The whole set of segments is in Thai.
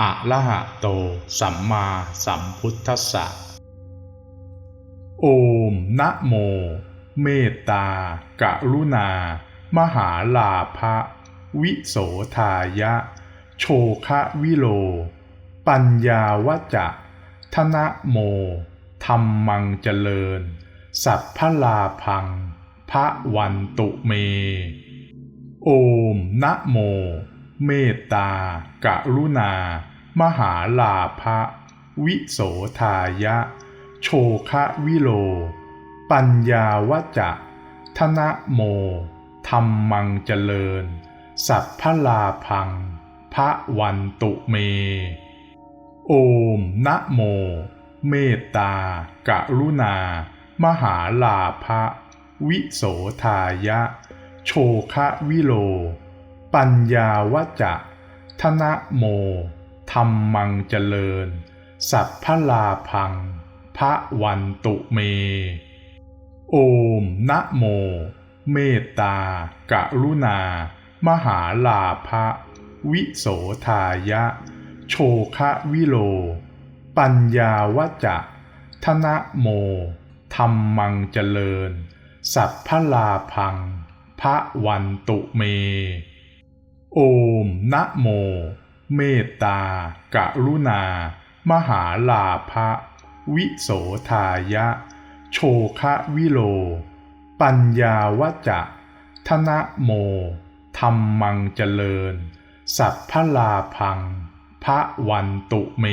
อะระหะโต สัมมาสัมพุทธัสสะ โอมนะโม เมตตา กรุณา มหาลาภะวิโสทายะ โชคะวิโล ปัญญาวจะธนะโมธรรมังเจริญ สัพพลาพังพระวันตุเม โอมนะโม เมตตากรุณา มหาลาภะวิโสทายะ โชคะวิโล ปัญญาวจะธนะโมธรรมังเจริญ สัพพลาพังพระวันตุเม โอมนะโม เมตตากรุณา มหาลาภะวิโสทายะ โชคะวิโล ปัญญาวจะธนะโมธรรมังเจริญ สัพพลาพัง พระวันตุเม โอมนะโม เมตตากรุณา มหาลาภะวิโสทายะ โชคะวิโล ปัญญาวจะธนะโมธรรมังเจริญ สัพพลาพัง พระวันตุเม โอมนะโม เมตตากรุณา มหาลาภะวิโสทายะ โชคะวิโล ปัญญาวจะธนะโมธรรมังเจริญ สัพพลาพังพระวันตุเม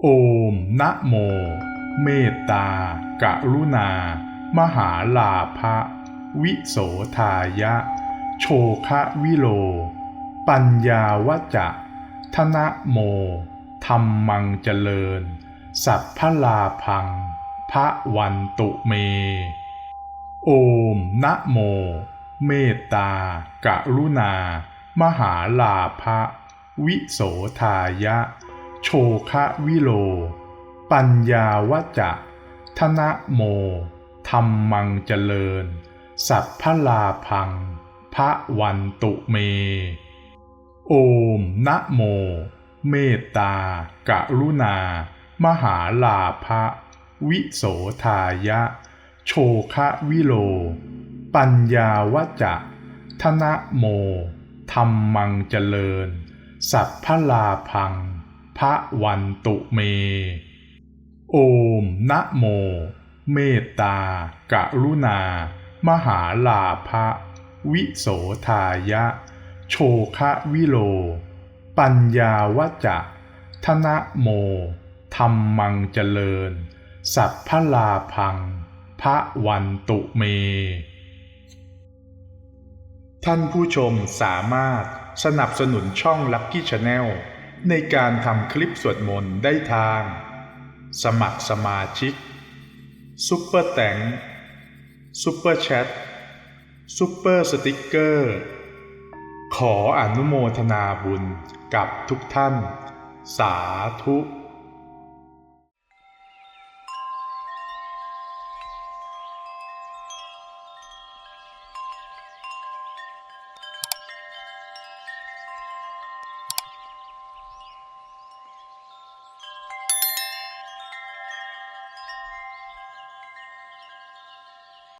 โอมนะโม เมตตากรุณา มหาลาภะวิโสทายะ ชคะวิโล ปัญญาวจะธนะโมธรรมังเจริญ สัพพลาพัง พระวันตุเม โอมนะโม เมตตากรุณา มหาลาภะวิโสทายะ โชคะวิโล ปัญญาวจะธนะโมธรรมังเจริญ สัพพลาพัง พระวันตุเม โอมนะโม เมตตากรุณา มหาลาภะวิโสทายะ โชคะวิโล ปัญญาวจะธนะโมธรรมังเจริญ สัพพลาพัง พระวันตุเม โอมนะโม เมตตากรุณา มหาลาภะ วิโสทายะ โชคะวิโล ปัญญาวจะธนะโมธรรมังเจริญ สัพพลาพัง พระวันตุเม ท่านผู้ชมสามารถสนับสนุนช่อง Lucky Channel ในการทำคลิปสวดมนต์ได้ทาง สมัครสมาชิก ซุปเปอร์แตงซุปเปอร์แชท ซุปเปอร์สติกเกอร์ ขออนุโมทนาบุญกับทุกท่าน สาธุ